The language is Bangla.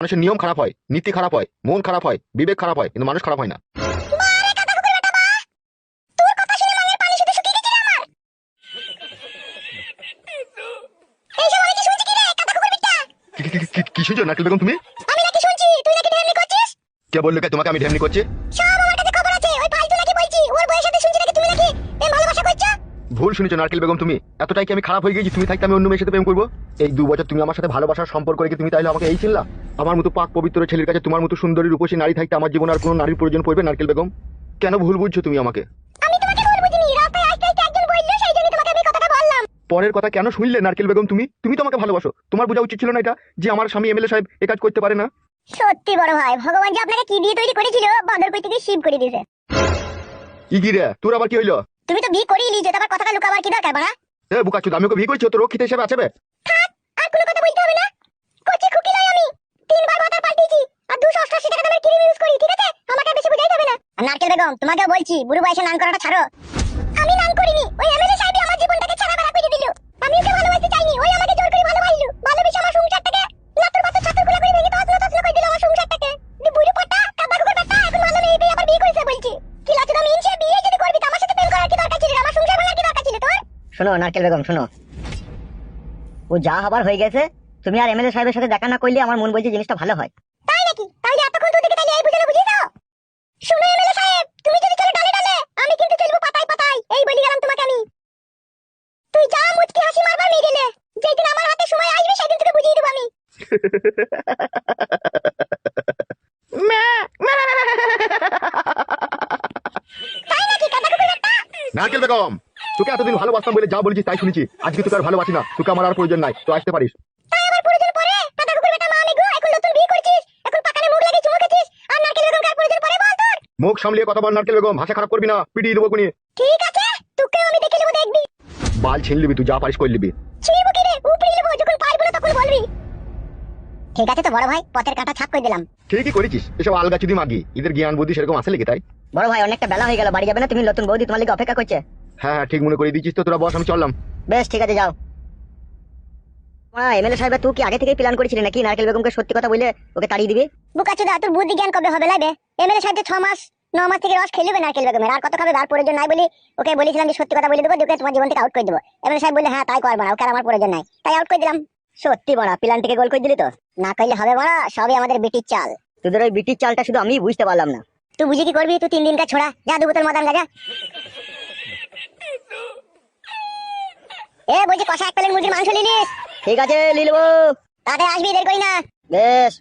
মানুষের নিয়ম খারাপ হয় নীতি খারাপ হয় মন খারাপ হয় বিবেক খারাপ হয় কিন্তু মানুষ খারাপ হয় না। কি- শুনছো নাকি বেগম তুমি? আমি নাকি শুনছি তুই নাকি ঢেমনি করছিস? কে বলল কে? তোমাকে আমি ঢেমনি করছি সব আমার কাছে খবর আছে ওই ফালতু নাকি বলছি ওর বউয়ের সাথে শুনছি নাকি তুমি নাকি প্রেম ভালোবাসা করছ ভুল শুনেছো নারকেল বেগম তুমি? এতটাই কি আমি খারাপ হয়ে গেছি তুমি থাকতে আমি অন্য মেয়ের সাথে প্রেম করব? এই দু বছর তুমি আমার সাথে ভালোবাসার সম্পর্ক রেখে তুমি তাইলে আমাকে এই চিনলা? আমার মতো পাক পবিত্র ছেলের কাছে তোমার মতো সুন্দরী রূপসী নারী থাকতে আমার জীবনে আর কোনো নারীর প্রয়োজন পড়বে নারকেল বেগম? কেন ভুল বুঝছ তুমি আমাকে? পরের কথা কেন শুনলে নারকেল বেগম তুমি? তুমি তো আমাকে ভালোবাসো। তোমার বোঝা উচিত ছিল না এটা যে আমার স্বামী এমএলএ সাহেব এ কাজ করতে পারে না? সত্যি বড় ভাই ভগবান যে আপনাকে কি দিয়ে তৈরি করেছিল বাঁদর কই থেকে শিব করে দিয়েছে। ইগি রে তোর আবার কি হইল? তুমি তো বিয়ে করেই তোমার তারপর কথাটা লুকাবার কি দরকার বাড়া? এ বুকা চুদ আমি ওকে বিয়ে করছি? তো রক্ষিত হিসেবে আছে বে। আর কোনো কথা বলতে হবে না। কচি খুকি লয় আমি। তিনবার মাথা পাল্টিছি আর দুশো অষ্টাশি টাকা দামের ক্রিম ইউজ করি ঠিক আছে? আমাকে বেশি বুঝাইতে হবে না। আর নারকেল বেগম তোমাকে বলছি বুড়ো বয়সে নান করাটা ছাড়ো। শোনো নারকেল বেগম শোনো। ও যা হবার হয়ে গেছে তুমি আর এমএলএ সাহেবের সাথে দেখা না করলে আমার মন বলছে জিনিসটা ভালো হয়। তাই নাকি? তাহলে এতক্ষণ তোদেরকে তাহলে এই বুঝানো বুঝিয়ে দাও। শুনো এমএলএ সাহেব তুমি যদি চলো ডালে ডালে আমি কিন্তু চলবো পাতায় পাতায়। এই বলি গেলাম তোমাকে আমি। তুই যা মুচকি হাসি মারবার মেয়ে গেলে যেদিন আমার হাতে সময় আসবে সেদিন তোকে বুঝিয়ে দেবো আমি। তাই নাকি কাদা কুকুর নারকেল বেগম তোকে এতদিন ভালোবাসতাম বলে যা বলেছিস তাই শুনেছি। আজকে তোকে আর ভালোবাসি না। তোকে আমার আর প্রয়োজন নাই। তো আসতে পারিস। মুখ সামলিয়ে কথা বল নারকেল বেগম। ভাষা খারাপ করবি না। পিটিয়ে দেবো কোনি ঠিক আছে তোকেও আমি দেখে নেব দেখবি। বাল ছিন লিবি তুই যা পারিস করে লিবি ছিড়বো কি রে উপরে নেব যখন পারব না তখন বলবি। ঠিক আছে তো বড় ভাই পথের কাঁটা ছাপ করে দিলাম। ঠিকই করেছিস। এসব আলগা চুদি মাগি। এদের জ্ঞান বুদ্ধি সেরকম আছে লিখে তাই? বড় ভাই অনেকটা বেলা হয়ে গেল বাড়ি যাবে না? তুমি নতুন বৌদি তোমার লিগে অপেক্ষা করছে। হ্যাঁ হ্যাঁ ঠিক মনে করে দিচ্ছিস তো তোরা বস আমি চললাম। বেশ ঠিক আছে যাও। এমএলএ সাহেব তুই কি আগে থেকেই প্ল্যান করেছিলি নাকি নারকেল বেগমকে সত্যি কথা বলে ওকে তাড়িয়ে দিবি? বুকাচুদা তোর বুদ্ধি জ্ঞান কবে হবে লাইবে এমএলএ সাহেব ছ মাস ন মাস থেকে রস খেলবে নারকেল বেগমের। আর কত খাবে আর প্রয়োজন নাই বলি ওকে বলেছিলাম যে সত্যি কথা বলে দেবো ওকে তোমার জীবন থেকে আউট করে দেবো। এমএলএ সাহেব বলে হ্যাঁ তাই করব না ওকে আমার প্রয়োজন নাই। তাই আউট করে দিলাম। সত্যি বড়া প্ল্যানটিকে গোল করে দিলি তো? না করলে হবে বড় সবই আমাদের বিটির চাল। তোদের ওই বিটির চালটা শুধু আমি বুঝতে পারলাম না। তুই বুঝি কি করবি? তুই তিন দিনকার ছোড়া। যা দু বোতল মদান গাজা। এ বলছি কষা এক প্লেট মুরগির মাংস নিলিস ঠিক আছে লিলবো তাতে আসবি দেরি করি না। বেশ।